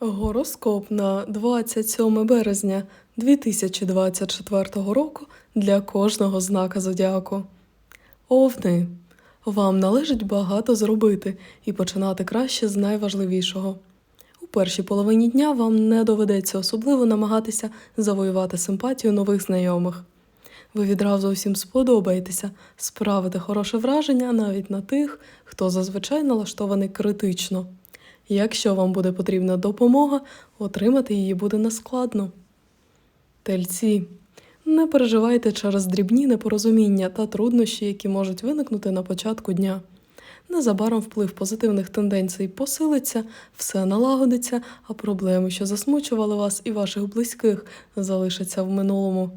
Гороскоп на 27 березня 2024 року для кожного знака зодіаку. Овни. Вам належить багато зробити і починати краще з найважливішого. У першій половині дня вам не доведеться особливо намагатися завоювати симпатію нових знайомих. Ви відразу усім сподобаєтеся, справите хороше враження навіть на тих, хто зазвичай налаштований критично. Якщо вам буде потрібна допомога, отримати її буде нескладно. Тельці. Не переживайте через дрібні непорозуміння та труднощі, які можуть виникнути на початку дня. Незабаром вплив позитивних тенденцій посилиться, все налагодиться, а проблеми, що засмучували вас і ваших близьких, залишаться в минулому.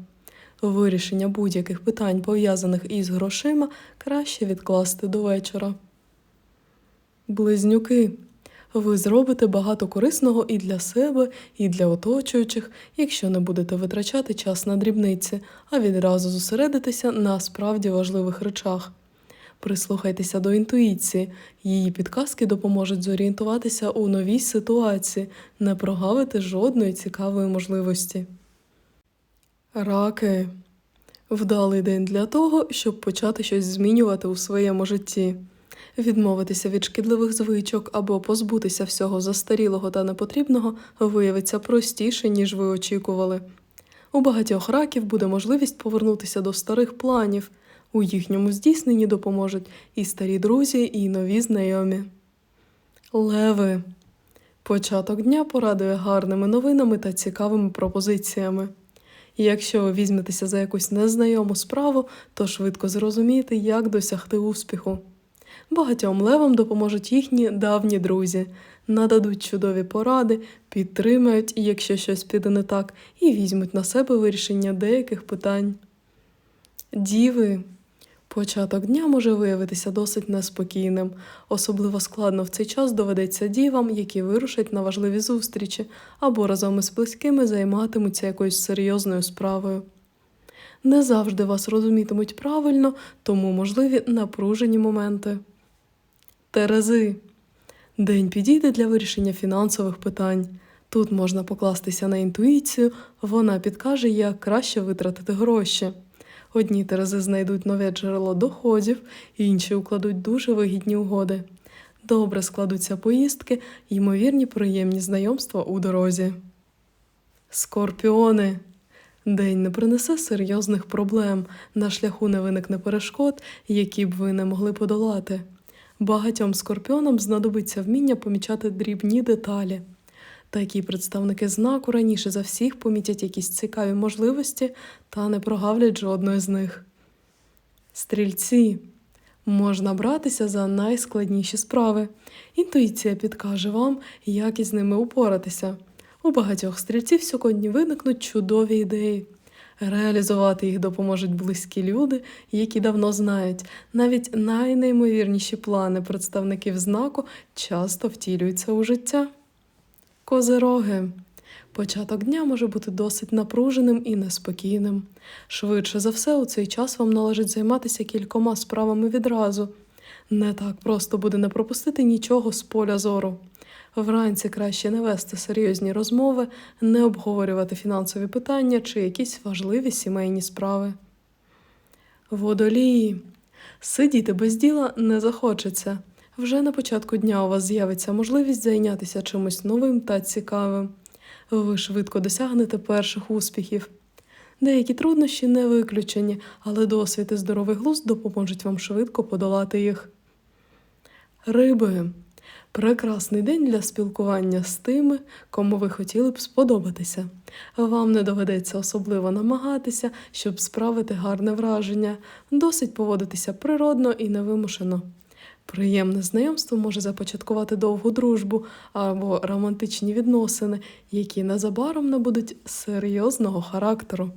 Вирішення будь-яких питань, пов'язаних із грошима, краще відкласти до вечора. Близнюки. Ви зробите багато корисного і для себе, і для оточуючих, якщо не будете витрачати час на дрібниці, а відразу зосередитися на справді важливих речах. Прислухайтеся до інтуїції, її підказки допоможуть зорієнтуватися у новій ситуації, не прогавити жодної цікавої можливості. Раки. Вдалий день для того, щоб почати щось змінювати у своєму житті. Відмовитися від шкідливих звичок або позбутися всього застарілого та непотрібного виявиться простіше, ніж ви очікували. У багатьох раків буде можливість повернутися до старих планів. У їхньому здійсненні допоможуть і старі друзі, і нові знайомі. Леви. Початок дня порадує гарними новинами та цікавими пропозиціями. Якщо ви візьметеся за якусь незнайому справу, то швидко зрозумієте, як досягти успіху. Багатьом левам допоможуть їхні давні друзі, нададуть чудові поради, підтримають, якщо щось піде не так, і візьмуть на себе вирішення деяких питань. Діви. Початок дня може виявитися досить неспокійним. Особливо складно в цей час доведеться дівам, які вирушать на важливі зустрічі або разом із близькими займатимуться якоюсь серйозною справою. Не завжди вас розумітимуть правильно, тому можливі напружені моменти. Терези. День підійде для вирішення фінансових питань. Тут можна покластися на інтуїцію, вона підкаже, як краще витратити гроші. Одні терези знайдуть нове джерело доходів, інші укладуть дуже вигідні угоди. Добре складуться поїздки, ймовірні приємні знайомства у дорозі. Скорпіони. День не принесе серйозних проблем, на шляху не виникне перешкод, які б ви не могли подолати. Багатьом скорпіонам знадобиться вміння помічати дрібні деталі. Такі представники знаку раніше за всіх помітять якісь цікаві можливості та не прогавлять жодної з них. Стрільці можна братися за найскладніші справи. Інтуїція підкаже вам, як із ними упоратися. У багатьох стрільців сьогодні виникнуть чудові ідеї. Реалізувати їх допоможуть близькі люди, які давно знають. Навіть найнеймовірніші плани представників знаку часто втілюються у життя. Козероги. Початок дня може бути досить напруженим і неспокійним. Швидше за все, у цей час вам належить займатися кількома справами відразу. Не так просто буде не пропустити нічого з поля зору. Вранці краще не вести серйозні розмови, не обговорювати фінансові питання чи якісь важливі сімейні справи. Водолії. Сидіти без діла не захочеться. Вже на початку дня у вас з'явиться можливість зайнятися чимось новим та цікавим. Ви швидко досягнете перших успіхів. Деякі труднощі не виключені, але досвід і здоровий глузд допоможуть вам швидко подолати їх. Риби. Прекрасний день для спілкування з тими, кому ви хотіли б сподобатися. Вам не доведеться особливо намагатися, щоб справити гарне враження, досить поводитися природно і невимушено. Приємне знайомство може започаткувати довгу дружбу або романтичні відносини, які незабаром набудуть серйозного характеру.